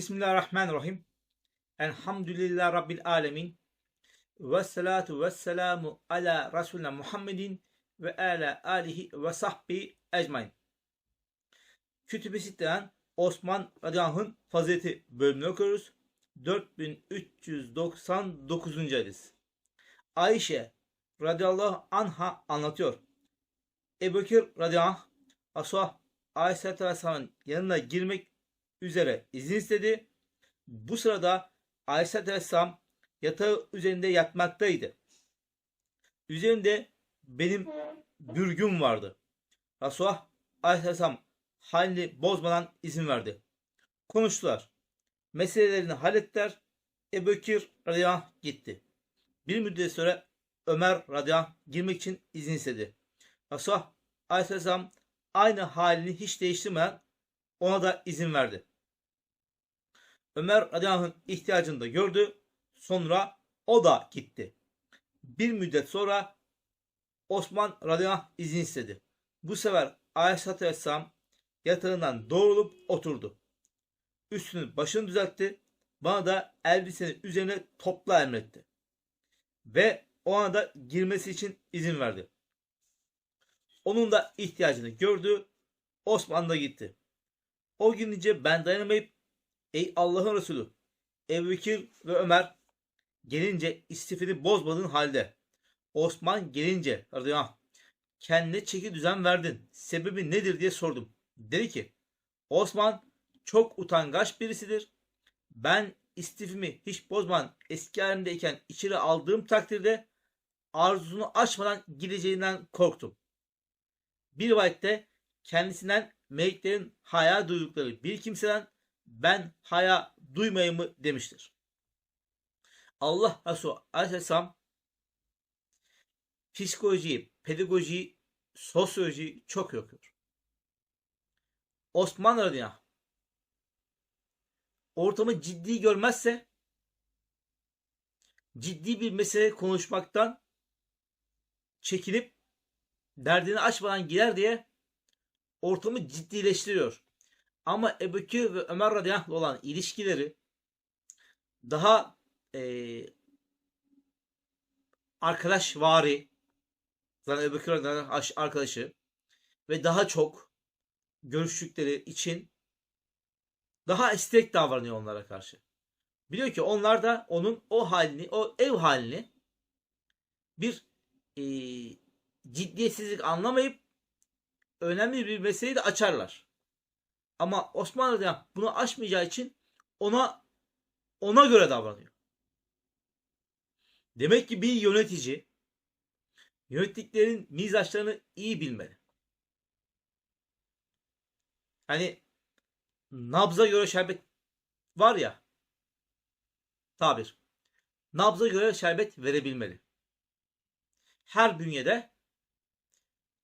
Bismillahirrahmanirrahim. Elhamdülillah Rabbil alemin. Ve salatu ve selamu ala Resulüne Muhammedin ve ala alihi ve sahbi ecmain. Kütüb-i Osman Radiyallahu Fazileti bölümünü okuyoruz. 4399. hadis. Ayşe radıyallahu anha anlatıyor. Ebu Bekir radıyallahu anh Resulullah Aleyhisselatü Vesselam'ın yanına girmek üzere izin istedi. Bu sırada Aleyhisselatü Vesselam yatağı üzerinde yatmaktaydı. Üzerinde benim bürgüm vardı. Resulullah Aleyhisselam halini bozmadan izin verdi. Konuştular. Meselelerini hallettiler. Ebu Bekir radıyallahu anh gitti. Bir müddet sonra Ömer radıyallahu anh girmek için izin istedi. Resulullah aleyhisselam aynı halini hiç değiştirmeden ona da izin verdi. Ömer radıyallahu anh'ın ihtiyacını da gördü. Sonra o da gitti. Bir müddet sonra Osman radıyallahu izin istedi. Bu sefer Aleyhisselatü Vesselam yatağından doğrulup oturdu. Üstünü başını düzeltti. Bana da elbisenin üzerine topla emretti. Ve ona da girmesi için izin verdi. Onun da ihtiyacını gördü. Osman da gitti. O gidince ben dayanamayıp ey Allah'ın Resulü Ebu ve Ömer gelince istifini bozmadığın halde Osman gelince radıyallahu kendine çeki düzen verdin. Sebebi nedir diye sordum. Dedi ki Osman çok utangaç birisidir. Ben istifimi hiç bozmadan eski halimdeyken içeri aldığım takdirde arzusunu açmadan gideceğinden korktum. Bir rivayette kendisinden meleklerin haya duydukları bir kimseden ben haya duymayayım mı demiştir. Allah Resulü Aleyhisselam psikolojiyi, pedagojiyi, sosyolojiyi çok okuyor. Osman Radya ortamı ciddi görmezse ciddi bir mesele konuşmaktan çekinip derdini açmadan gider diye ortamı ciddileştiriyor. Ama Ebu Bekir ve Ömer radıyallahu olan ilişkileri daha e, arkadaş vari zaten Ebu Bekir arkadaşı ve daha çok görüştükleri için daha istek davranıyor onlara karşı. Biliyor ki onlar da onun o halini, o ev halini bir e, ciddiyetsizlik anlamayıp önemli bir meseleyi de açarlar. Ama Osmanlı bunu aşmayacağı için ona ona göre davranıyor. Demek ki bir yönetici yönettiklerin mizaçlarını iyi bilmeli. Hani nabza göre şerbet var ya tabir. Nabza göre şerbet verebilmeli. Her bünyede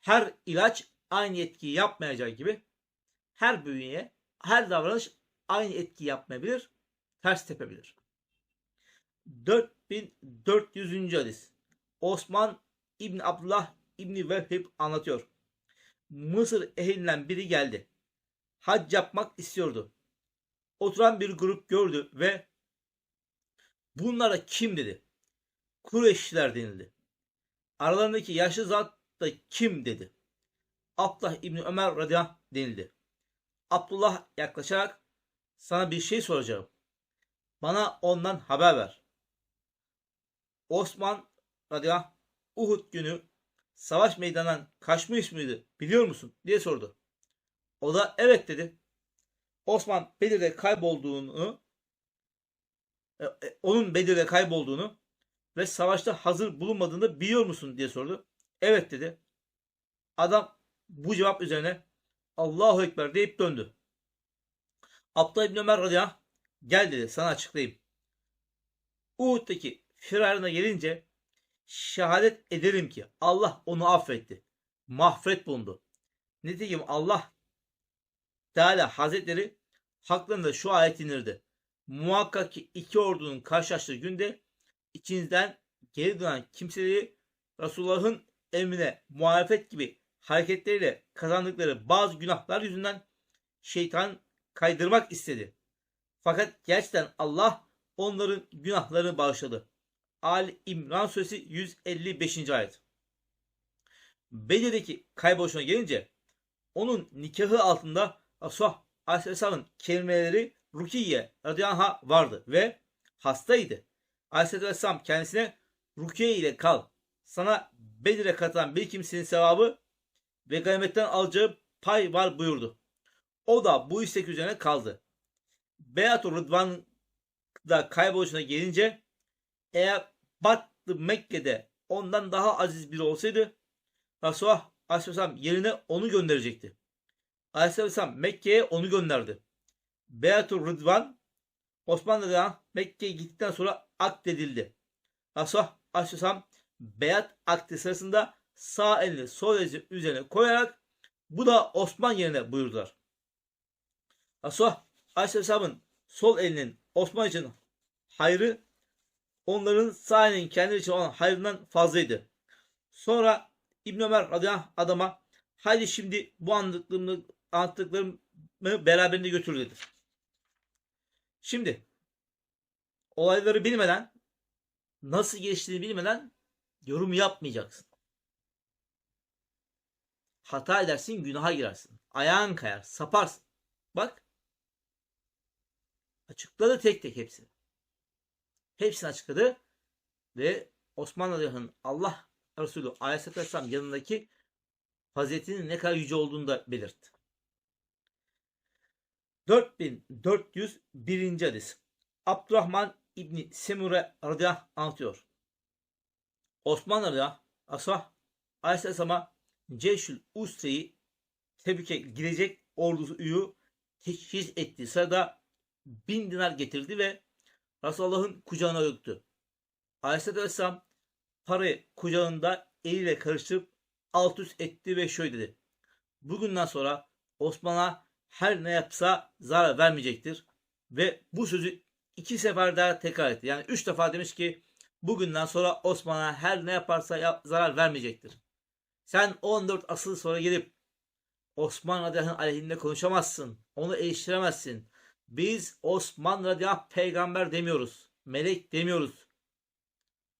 her ilaç aynı etkiyi yapmayacağı gibi her bünyeye, her davranış aynı etki yapmayabilir, ters tepebilir. 4400. hadis. Osman İbn Abdullah İbni Vehhib anlatıyor. Mısır ehlinden biri geldi. Hac yapmak istiyordu. Oturan bir grup gördü ve bunlara kim dedi. Kureyşliler denildi. Aralarındaki yaşlı zat da kim dedi. Abdullah İbni Ömer radıyallahu denildi. Abdullah yaklaşarak sana bir şey soracağım. Bana ondan haber ver. Osman radıyallahu Uhud günü savaş meydanından kaçmış mıydı biliyor musun diye sordu. O da evet dedi. Osman Bedir'de kaybolduğunu e, e, onun Bedir'de kaybolduğunu ve savaşta hazır bulunmadığını biliyor musun diye sordu. Evet dedi. Adam bu cevap üzerine Allahu Ekber deyip döndü. Abdullah İbni Ömer radıyallahu gel dedi sana açıklayayım. Uhud'daki firarına gelince şehadet ederim ki Allah onu affetti. Mahfret bulundu. Nitekim Allah Teala Hazretleri haklarında şu ayet inirdi. Muhakkak ki iki ordunun karşılaştığı günde içinizden geri dönen kimseleri Resulullah'ın emrine muhalefet gibi hareketleriyle kazandıkları bazı günahlar yüzünden şeytan kaydırmak istedi. Fakat gerçekten Allah onların günahlarını bağışladı. Ali İmran Suresi 155. ayet. Bedir'deki kayboluşuna gelince onun nikahı altında Resulullah Aleyhisselam'ın kelimeleri Rukiye radıyallahu vardı ve hastaydı. Aleyhisselam kendisine Rukiye ile kal. Sana Bedir'e katılan bir kimsenin sevabı ve ganimetten alacağı pay var buyurdu. O da bu istek üzerine kaldı. Beyat-ı Rıdvan'da kayboluşuna gelince eğer Battı Mekke'de ondan daha aziz biri olsaydı Resulullah Aleyhisselam yerine onu gönderecekti. Aleyhisselam Mekke'ye onu gönderdi. Beyat-ı Rıdvan Osmanlı'da Mekke'ye gittikten sonra akdedildi. Resulullah Aleyhisselam beyat akdi sırasında sağ elini sol eli üzerine koyarak bu da Osman yerine buyurdular. Resulullah Aleyhisselam'ın sol elinin Osman için hayrı onların sağ elinin kendileri için olan hayrından fazlaydı. Sonra İbn Ömer radıyallahu anh adama haydi şimdi bu anlattıklarımı, anlattıklarımı beraberinde götür dedi. Şimdi olayları bilmeden nasıl geçtiğini bilmeden yorum yapmayacaksın. Hata edersin, günaha girersin. Ayağın kayar, saparsın. Bak. Açıkladı tek tek hepsini. Hepsini açıkladı ve Radyahan'ın Allah Resulü Aleyhisselatü Vesselam yanındaki faziletinin ne kadar yüce olduğunu da belirtti. 4401. hadis. Abdurrahman İbni Semure radıyallahu anlatıyor. Osman radıyallahu Asah Aleyhisselam'a Ceşül Usre'yi Tebük'e girecek orduyu teşhis ettiği sırada bin dinar getirdi ve Resulullah'ın kucağına döktü. Aleyhisselatü Vesselam parayı kucağında eliyle karıştırıp alt üst etti ve şöyle dedi. Bugünden sonra Osman'a her ne yapsa zarar vermeyecektir. Ve bu sözü iki sefer daha tekrar etti. Yani üç defa demiş ki bugünden sonra Osman'a her ne yaparsa yap, zarar vermeyecektir. Sen 14 asıl sonra gelip Osman radıyallahu aleyhinde konuşamazsın. Onu eleştiremezsin. Biz Osman radıyallahu peygamber demiyoruz. Melek demiyoruz.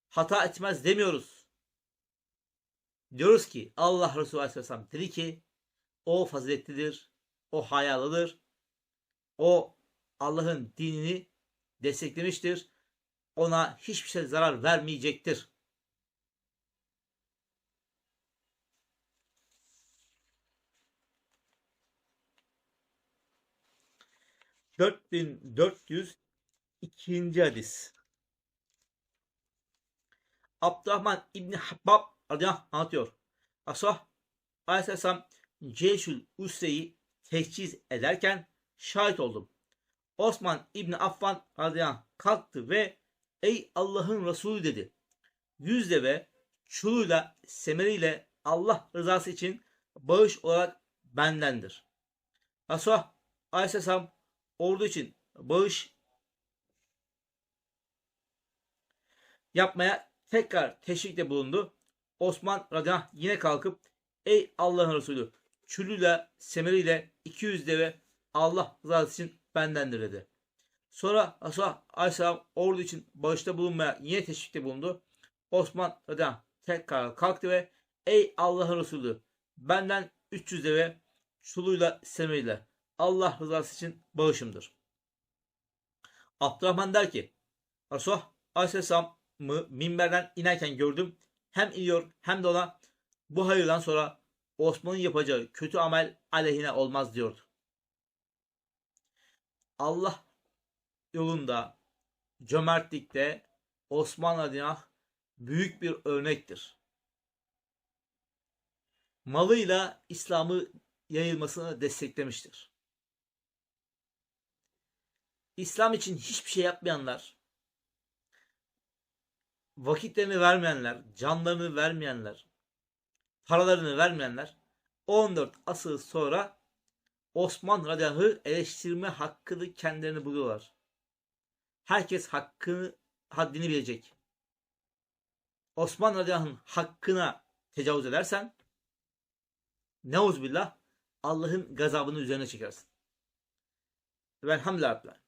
Hata etmez demiyoruz. Diyoruz ki Allah Resulü aleyhisselam dedi ki o faziletlidir. O hayalıdır. O Allah'ın dinini desteklemiştir. Ona hiçbir şey zarar vermeyecektir. Dört bin dört yüz ikinci hadis. Abdurrahman İbni Habbab radıyallahu anlatıyor. Asah Aleyhisselam Ceşül Usre'yi teçhiz ederken şahit oldum. Osman İbni Affan radıyallahu kalktı ve ey Allah'ın Resulü dedi. Yüzle ve çuluyla semeriyle Allah rızası için bağış olarak bendendir. Resulullah Aleyhisselam ordu için bağış yapmaya tekrar teşvikte bulundu. Osman radıyallahu yine kalkıp ey Allah'ın Resulü çülüyle semeriyle 200 deve Allah rızası için bendendir dedi. Sonra Resulullah Aleyhisselam ordu için bağışta bulunmaya yine teşvikte bulundu. Osman radıyallahu tekrar kalktı ve ey Allah'ın Resulü benden 300 deve çuluyla semeriyle Allah rızası için bağışımdır. Abdurrahman der ki Resulullah Aleyhisselam'ı minberden inerken gördüm. Hem iniyor hem de ona bu hayırdan sonra Osman'ın yapacağı kötü amel aleyhine olmaz diyordu. Allah yolunda cömertlikte Osman adına büyük bir örnektir. Malıyla İslam'ı yayılmasını desteklemiştir. İslam için hiçbir şey yapmayanlar, vakitlerini vermeyenler, canlarını vermeyenler, paralarını vermeyenler 14 asıl sonra Osman radıyallahu eleştirme hakkını kendilerini buluyorlar. Herkes hakkını, haddini bilecek. Osman radıyallahu hakkına tecavüz edersen neuzbillah Allah'ın gazabını üzerine çekersin. Velhamdülillah.